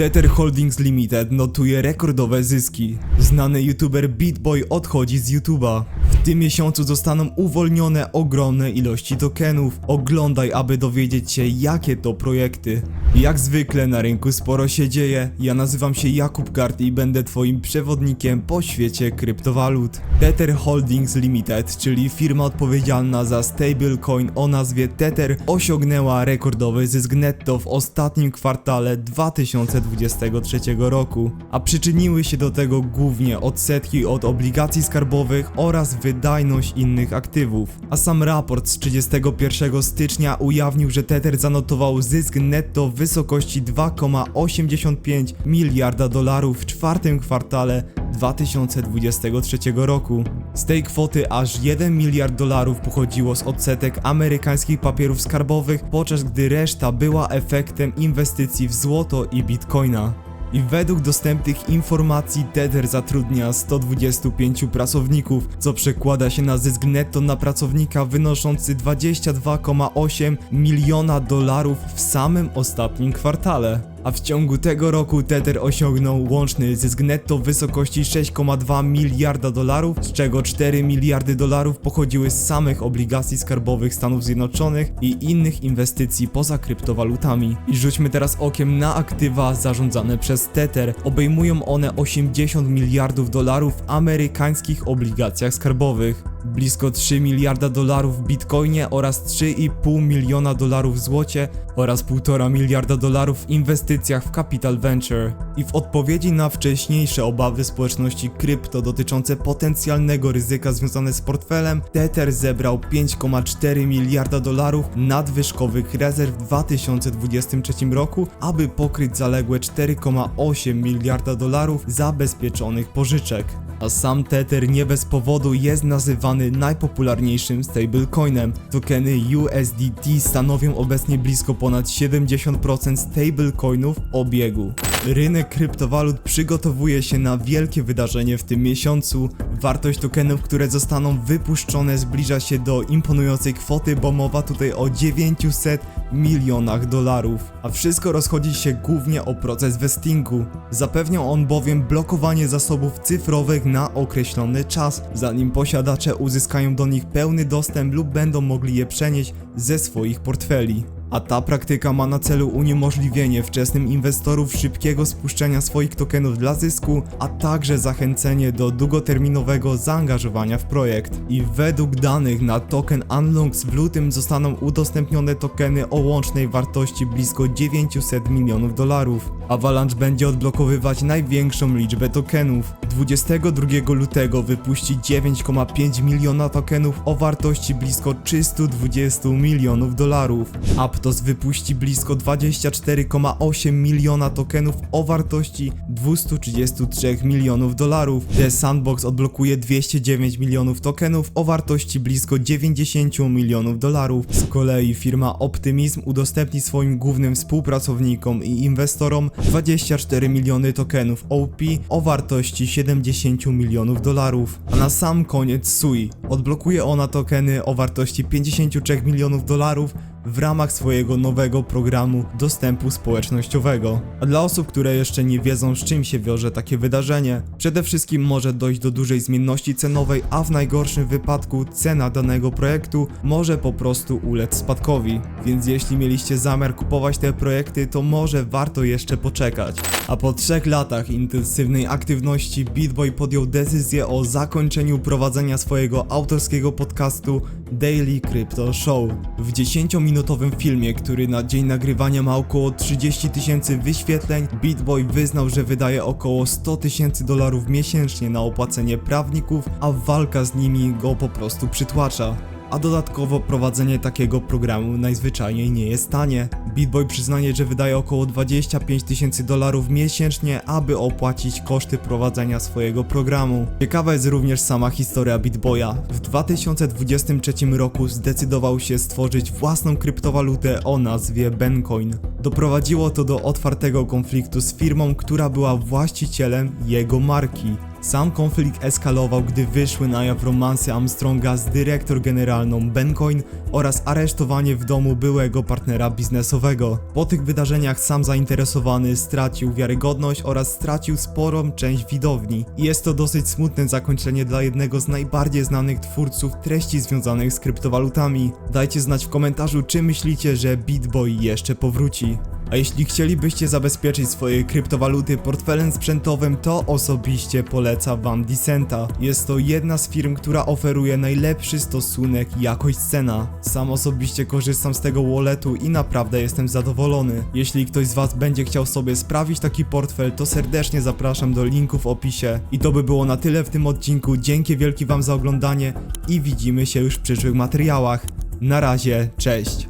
Tether Holdings Limited notuje rekordowe zyski. Znany youtuber BeatBoy odchodzi z YouTube'a. W tym miesiącu zostaną uwolnione ogromne ilości tokenów. Oglądaj, aby dowiedzieć się, jakie to projekty. Jak zwykle na rynku sporo się dzieje. Ja nazywam się Jakub Kart i będę Twoim przewodnikiem po świecie kryptowalut. Tether Holdings Limited, czyli firma odpowiedzialna za stablecoin o nazwie Tether, osiągnęła rekordowy zysk netto w ostatnim kwartale 2023 roku, a przyczyniły się do tego głównie odsetki od obligacji skarbowych oraz wydajność innych aktywów. A sam raport z 31 stycznia ujawnił, że Tether zanotował zysk netto w wysokości 2,85 miliarda dolarów w czwartym kwartale 2023 roku. Z tej kwoty aż 1 miliard dolarów pochodziło z odsetek amerykańskich papierów skarbowych, podczas gdy reszta była efektem inwestycji w złoto i bitcoina. I według dostępnych informacji Tether zatrudnia 125 pracowników, co przekłada się na zysk netto na pracownika wynoszący 22,8 miliona dolarów w samym ostatnim kwartale. A w ciągu tego roku Tether osiągnął łączny zysk netto w wysokości 6,2 miliarda dolarów, z czego 4 miliardy dolarów pochodziły z samych obligacji skarbowych Stanów Zjednoczonych i innych inwestycji poza kryptowalutami. I rzućmy teraz okiem na aktywa zarządzane przez Tether. Obejmują one 80 miliardów dolarów w amerykańskich obligacjach skarbowych blisko 3 miliarda dolarów w bitcoinie oraz 3,5 miliona dolarów w złocie oraz 1,5 miliarda dolarów w inwestycjach w Capital Venture. I w odpowiedzi na wcześniejsze obawy społeczności krypto dotyczące potencjalnego ryzyka związane z portfelem, Tether zebrał 5,4 miliarda dolarów nadwyżkowych rezerw w 2023 roku, aby pokryć zaległe 4,8 miliarda dolarów zabezpieczonych pożyczek. A sam Tether nie bez powodu jest nazywany najpopularniejszym stablecoinem. Tokeny USDT stanowią obecnie blisko ponad 70% stablecoinów obiegu. Rynek kryptowalut przygotowuje się na wielkie wydarzenie w tym miesiącu. Wartość tokenów, które zostaną wypuszczone zbliża się do imponującej kwoty, bo mowa tutaj o 900 milionach dolarów. A wszystko rozchodzi się głównie o proces vestingu. Zapewniał on bowiem blokowanie zasobów cyfrowych na określony czas, zanim posiadacze uzyskają do nich pełny dostęp lub będą mogli je przenieść ze swoich portfeli. A ta praktyka ma na celu uniemożliwienie wczesnym inwestorów szybkiego spuszczenia swoich tokenów dla zysku, a także zachęcenie do długoterminowego zaangażowania w projekt. I według danych na token Unlongs w lutym zostaną udostępnione tokeny o łącznej wartości blisko 900 milionów dolarów. Avalanche będzie odblokowywać największą liczbę tokenów. 22 lutego wypuści 9,5 miliona tokenów o wartości blisko 320 milionów dolarów. Aptos wypuści blisko 24,8 miliona tokenów o wartości 233 milionów dolarów. The Sandbox odblokuje 209 milionów tokenów o wartości blisko 90 milionów dolarów. Z kolei firma Optimism udostępni swoim głównym współpracownikom i inwestorom 24 miliony tokenów OP o wartości 70 milionów dolarów. A na sam koniec SUI odblokuje ona tokeny o wartości 53 milionów dolarów w ramach swojego nowego programu dostępu społecznościowego. A dla osób, które jeszcze nie wiedzą, z czym się wiąże takie wydarzenie, przede wszystkim może dojść do dużej zmienności cenowej, a w najgorszym wypadku cena danego projektu może po prostu ulec spadkowi. Więc jeśli mieliście zamiar kupować te projekty, to może warto jeszcze poczekać. A po trzech latach intensywnej aktywności BitBoy podjął decyzję o zakończeniu prowadzenia swojego autorskiego podcastu Daily Crypto Show. W 10-minutowym filmie, który na dzień nagrywania ma około 30 tysięcy wyświetleń, BitBoy wyznał, że wydaje około 100 tysięcy dolarów miesięcznie na opłacenie prawników, a walka z nimi go po prostu przytłacza. A dodatkowo prowadzenie takiego programu najzwyczajniej nie jest tanie. BitBoy przyznaje, że wydaje około 25 tysięcy dolarów miesięcznie, aby opłacić koszty prowadzenia swojego programu. Ciekawa jest również sama historia BitBoya. W 2023 roku zdecydował się stworzyć własną kryptowalutę o nazwie Bencoin. Doprowadziło to do otwartego konfliktu z firmą, która była właścicielem jego marki. Sam konflikt eskalował, gdy wyszły na jaw romanse Armstronga z dyrektor generalną Bencoin oraz aresztowanie w domu byłego partnera biznesowego. Po tych wydarzeniach sam zainteresowany stracił wiarygodność oraz stracił sporą część widowni. Jest to dosyć smutne zakończenie dla jednego z najbardziej znanych twórców treści związanych z kryptowalutami. Dajcie znać w komentarzu, czy myślicie, że BitBoy jeszcze powróci. A jeśli chcielibyście zabezpieczyć swoje kryptowaluty portfelem sprzętowym, to osobiście polecam Wam Decenta. Jest to jedna z firm, która oferuje najlepszy stosunek jakość-cena. Sam osobiście korzystam z tego walletu i naprawdę jestem zadowolony. Jeśli ktoś z Was będzie chciał sobie sprawić taki portfel, to serdecznie zapraszam do linku w opisie. I to by było na tyle w tym odcinku. Dzięki wielki Wam za oglądanie i widzimy się już w przyszłych materiałach. Na razie, cześć!